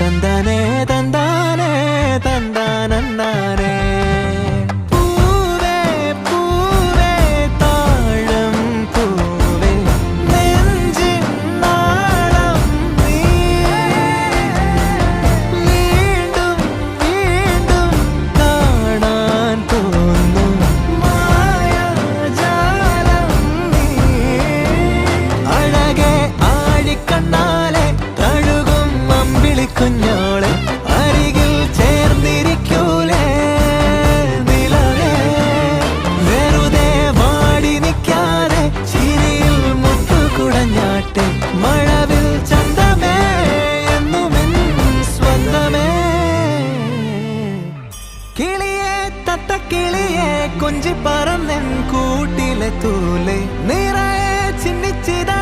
தந்தனே தந்த കുഞ്ഞോളെ അരികിൽ ചേർന്നിരിക്കൂലേ നിലവേ? വെറുതെ വാടി നിൽക്കാതെ ചിരിയിൽ മുത്തു കുടഞ്ഞാട്ടെ മഴവിൽ ചന്തമേ എന്നുമെൻ സ്വന്തമേ? കിളിയെ തത്ത കിളിയെ കൊഞ്ചി പറന്നെൻ കൂട്ടിലെ തൂലെ നിറയെ ചിന്നിച്ചിതാ